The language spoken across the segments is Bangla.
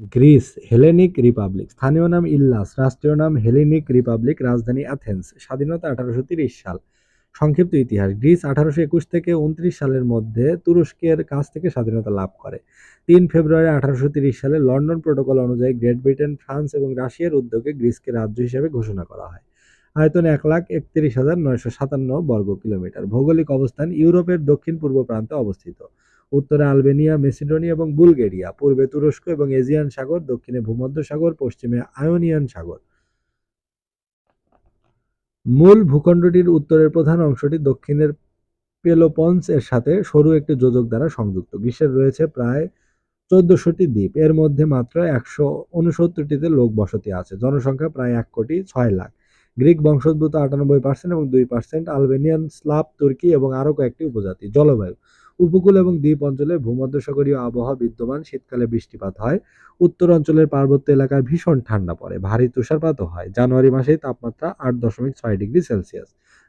Greece, Hellenic Republic. স্থানীয় নাম ইল্লাস রাষ্ট্রীয় নাম হেলেনিক রিপাবলিক, রাজধানী অ্যাথেন্স স্বাধীনতা আঠারোশো সাল। সংক্ষিপ্ত ইতিহাস, গ্রিস আঠারোশো একুশ থেকে উনত্রিশ সালের মধ্যে তুরস্কের কাছ থেকে স্বাধীনতা লাভ করে। তিন ফেব্রুয়ারি আঠারোশো সালে লন্ডন প্রোটোকল অনুযায়ী গ্রেট ব্রিটেন, ফ্রান্স এবং রাশিয়ার উদ্যোগে গ্রিসকে রাজ্য হিসেবে ঘোষণা করা হয়। আয়তন এক লাখ একত্রিশ হাজার নয়শো সাতান্ন বর্গ কিলোমিটার ভৌগোলিক অবস্থান ইউরোপের দক্ষিণ পূর্ব প্রান্তে অবস্থিত। উত্তরে আলবেনিয়া, মেসিডোনিয়া এবং বুলগেরিয়া, পূর্বে তুরস্ক এবং এজিয়ান সাগর, দক্ষিণে ভূমধ্য সাগর, পশ্চিমে আয়োনিয়ান সাগর। মূল ভূখণ্ডটির উত্তরের প্রধান অংশটি দক্ষিণের পেলোপন্স এর সাথে সরু একটি যোজক দ্বারা সংযুক্ত। গ্রীষ্মের রয়েছে প্রায় চোদ্দশোটি দ্বীপ। এর মধ্যে মাত্র একশো উনসত্তরটিতে লোক বসতি আছে। জনসংখ্যা প্রায় এক কোটি ছয় লাখ। গ্রিক বংশোদ্ভূত আটানব্বই পার্সেন্ট এবং দুই পার্সেন্ট আলবেনিয়ান, স্লাভ, তুর্কি এবং আরও কয়েকটি উপজাতি। জলবায়ু উপকূল এবং দ্বীপ অঞ্চলে ভূমধ্যসাগরীয় আবহাওয়া বিদ্যমান, শীতকালে বৃষ্টিপাত হয়। উত্তর অঞ্চলের পার্বত্য এলাকায় ভীষণ ঠান্ডা পড়ে, ভারী তুষারপাতও হয়। জানুয়ারি মাসে তাপমাত্রা আট দশমিক ছয় ডিগ্রি সেলসিয়াস,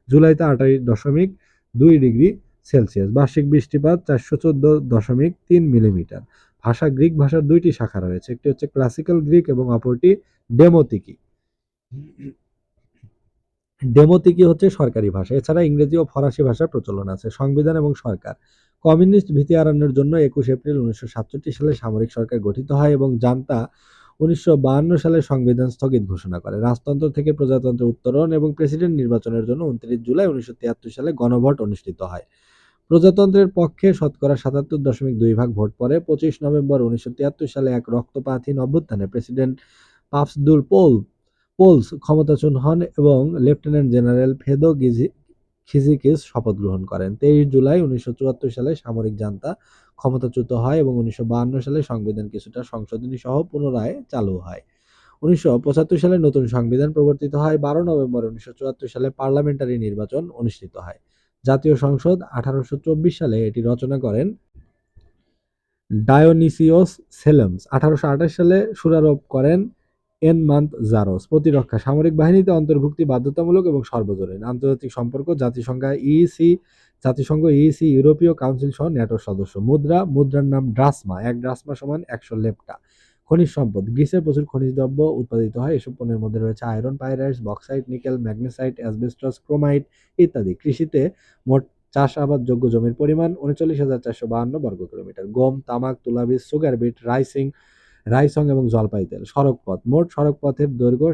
জুলাইতে আঠাশ দশমিক দুই ডিগ্রি সেলসিয়াস। বার্ষিক বৃষ্টিপাত চারশো চোদ্দ দশমিক তিন মিলিমিটার। ভাষা গ্রিক ভাষার দুইটি শাখা রয়েছে, একটি হচ্ছে ক্লাসিক্যাল গ্রিক এবং অপরটি ডেমোতিকি। ডেমোতিকি হচ্ছে সরকারি ভাষা, এছাড়া ইংরেজি ও ফরাসি ভাষার প্রচলন আছে। সংবিধান এবং সরকার কমিউনিস্ট ভীতি এড়ানোর জন্য একুশ এপ্রিল উনিশশো সাতষট্টি সালে সামরিক সরকার গঠিত হয় এবং জান্তা উনিশশো সালে সংবিধান স্থগিত ঘোষণা করে। রাজতন্ত্র থেকে প্রজাতন্ত্রের উত্তরণ এবং প্রেসিডেন্ট নির্বাচনের জন্য উনত্রিশ জুলাই উনিশশো তিয়াত্তর সালে গণভোট অনুষ্ঠিত হয়। প্রজাতন্ত্রের পক্ষে শতকরা সাতাত্তর দশমিক দুই ভাগ ভোট পড়ে। পঁচিশ নভেম্বর উনিশশো তিয়াত্তর সালে এক রক্তপাতহীন অভ্যুত্থানে প্রেসিডেন্ট পাফসদুল পোল, পোলস ক্ষমতাচ্যুত হন এবং লেফটেন্যান্ট জেনারেল ফেদো খিজিকিস শপথ গ্রহণ করেন। তেইশ জুলাই উনিশশো চুয়াত্তর সালে সামরিক জান্তা ক্ষমতাচ্যুত হয় এবং উনিশশো সালে সংবিধান কিছুটা সংশোধনী সহ পুনরায় চালু হয়। উনিশশো পঁচাত্তর সালে নতুন সংবিধান প্রবর্তিত হয়। বারো নভেম্বর উনিশশো চুয়াত্তর সালে পার্লামেন্টারি নির্বাচন অনুষ্ঠিত হয়। জাতীয় সংসদ আঠারোশো চব্বিশ সালে এটি রচনা করেন ডায়োনিসিওস সেলেমস। আঠারোশো আঠাশ সালে সুরারোপ করেন এনমান্ত জারোস প্রতিরক্ষা, সামরিক বাহিনীতে অন্তর্ভুক্তি বাধ্যতামূলক এবং সর্বজনীন। আন্তর্জাতিক সম্পর্ক, জাতিসংঘ ইসি জাতিসংঘ ইসি ইউরোপীয় কাউন্সিল সহ ন্যাটোর সদস্য। মুদ্রা, মুদ্রার নাম ড্রাসমা। এক ড্রাসমা সমান একশো লেপটা। খনিজ সম্পদ। গ্রিসে প্রচুর খনিজ দ্রব্য উৎপাদিত হয়। এসব পণ্যের মধ্যে রয়েছে iron, pyrites, bauxite, nickel, magnesite, asbestos, chromite ইত্যাদি। কৃষিতে মোট চাষাবাদযোগ্য জমির পরিমাণ উনচল্লিশ হাজার চারশো বাহান্ন বর্গ কিলোমিটার। গম, তামাক তুলাবীজ সুগার বিট, রাইসিং রাইসং এবং জলপাই তেল সড়কপথ, মোট সড়কপথের দৈর্ঘ্য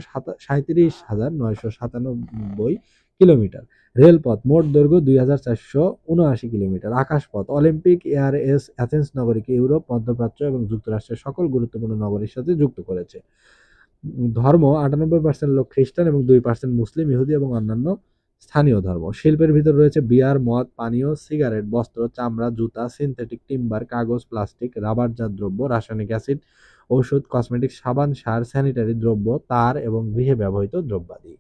সাঁত্রিশ হাজার নয়শো সাতানব্বই কিলোমিটার। রেলপথ, মোট দৈর্ঘ্য দুই হাজার চারশো উনআশি কিলোমিটার। আকাশপথ, অলিম্পিক, এয়ার এস, অ্যাথেন্স নগরীকে ইউরোপ, মধ্যপ্রাচ্য এবং যুক্তরাষ্ট্রের সকল গুরুত্বপূর্ণ নগরীর সাথে যুক্ত করেছে। ধর্ম, আটানব্বই পার্সেন্ট লোক খ্রিস্টান এবং দুই পার্সেন্ট মুসলিম, ইহুদি এবং অন্যান্য স্থানীয় ধর্ম। শিল্পের ভিতর রয়েছে বিয়ার, মদ, পানীয়, সিগারেট, বস্ত্র, চামড়া, জুতা, সিনথেটিক, টিম্বার, কাগজ, প্লাস্টিক রাবারজাত দ্রব্য, রাসায়নিক অ্যাসিড ঔষধ কসমেটিক সাবান সার স্যানিটারি দ্রব্য তার এবং গৃহে ব্যবহৃত দ্রব্যাদি।